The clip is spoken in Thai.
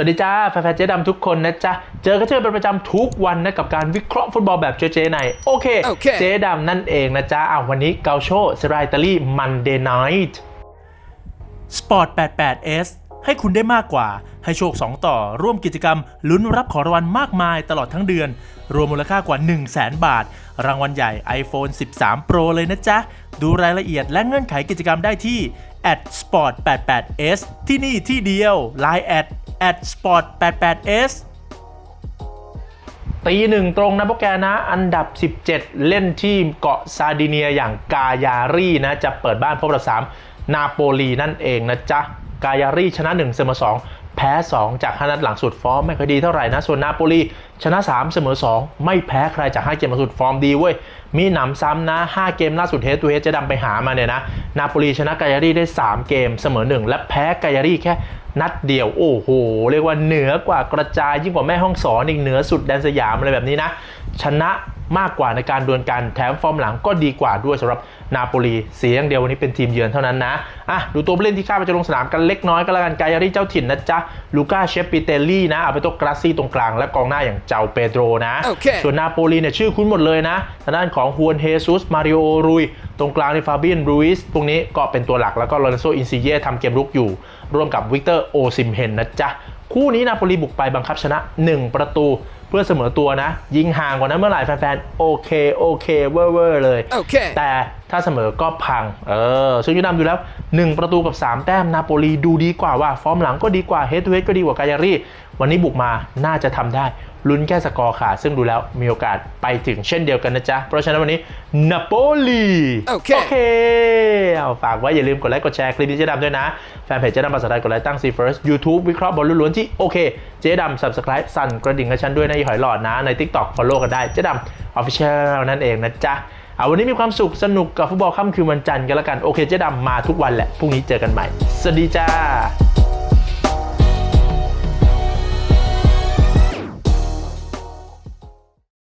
สวัสดีจ้าแฟนๆเจ๊ดำทุกคนนะจ๊ะ เจอกันเจอเป็นประจำทุกวันนะกับการวิเคราะห์ฟุตบอลแบบเจ๊ๆในโอเคโอเคเจ๊ดำนั่นเองนะจ๊ะอ้าววันนี้เกาโชสไลตาลีมันเดย์ไนท์ Sport 88S ให้คุณได้มากกว่า ให้โชค 2 ต่อ ร่วมกิจกรรม ลุ้นรับของรางวัลมากมายตลอดทั้งเดือน รวมมูลค่ากว่า 1 0 0 0 0แบาท รางวัลใหญ่ iPhone 13 Pro เลยนะจ๊ะ ดูรายละเอียดและเงื่อนไขกิจกรรมได้ที่ @sport 88s ที่นี่ที่เดียว Line at @sport 88s ตีหนึ่งตรงนะพวกแกนะ อันดับ 17 เล่นที่เกาะซาดิเนียอย่างกายารีนะ จะเปิดบ้านพบกับ3นาโปลีนั่นเองนะจ๊ะ กายารีชนะ 1 เสมอ2 แพ้ 2 จาก5นัดหลังสุดฟอร์มไม่ค่อยดีเท่าไหร่นะ ส่วนนาโปลีชนะ 3 เสมอ 2 ไม่แพ้ใครจาก 5 เกมหลังสุดฟอร์มดีเว้ย มีหนำซ้ำนะ 5 เกมล่าสุดเฮดตูเฮดจะดำไปหามาเนี่ยนะ นาโปลีชนะกายารีได้ 3 เกมเสมอ 1 และแพ้กายารีแค่นัดเดียว โอ้โห เรียกว่าเหนือกว่ากระจายยิ่งกว่าแม่ห้องสอนอีกเหนือสุดแดนสยามอะไรแบบนี้นะ ชนะมากกว่าในการดวลกันแถมฟอร์มหลังก็ดีกว่าด้วยสำหรับนาโปลีเสียอย่างเดียววันนี้เป็นทีมเยือนเท่านั้นนะอะดูตัวผู้เล่นที่คาดว่าจะลงสนามกันเล็กน้อยก็แล้วกันกายารีเจ้าถิ่นนะจ๊ะลูก้าเชฟปิเตลลี่นะเอาไปตัวกราซี่ตรงกลางและกองหน้าอย่างเจ้าเปโดรนะโอเคส่วนนาโปลีเนี่ยชื่อคุ้นหมดเลยนะทางด้านของฮวนเฮซุสมาริโอรุยตรงกลางในฟาเบียนรูอิสพวกนี้ก็เป็นตัวหลักแล้วก็ลอเรนโซอินซิเย่ทำเกมรุกอยู่ ร่วมกับวิกเตอร์โอซิมเฮนนะจ๊ะ คู่นี้นาโปลีบุกไปบังคับชนะ 1 ประตูเพื่อเสมอตัวนะ ยิงห่างกว่านั้นเมื่อไหร่แฟนๆ โอเค โอเค เวอร์เวอร์เลยโอเคแต่ ถ้าเสมอก็พัง เออซึ่งยูนำอยู่แล้ว 1 ประตูกับ 3 แต้มนาโปลีดูดีกว่าว่า ฟอร์มหลังก็ดีกว่าเฮดทูเฮดก็ดีกว่ากายารีวันนี้บุกมาน่าจะทำได้ ลุ้นแค่สกอร์ขาดซึ่งดูแล้วมีโอกาสไปถึงเช่นเดียวกันนะจ๊ะ เพราะฉะนั้นวันนี้นาโปลีโอเคโอเคเอาฝากไว้อย่าลืมกดไลค์กดแชร์คลิปนี้เจ๊ดำด้วยนะ แฟนเพจเจ๊ดำภาษาไทยกดไลค์ตั้งซีเฟิร์สยูทูบวิเคราะห์บอลล้วนๆที่โอเค เจ๊ดำ subscribe สั่นกระดิ่งให้ฉันด้วยนะอย่าหอยหลอดนะใน TikTok follow กันได้เจ๊ดำ official นั่นเองนะจ๊ะ เอาวันนี้มีความสุขสนุกกับฟุตบอลค่ำคืนวันจันทร์กันแล้วกัน โอเคเจ๊ดำมาทุกวันแหละ พรุ่งนี้เจอกันใหม่ สวัสดีจ้า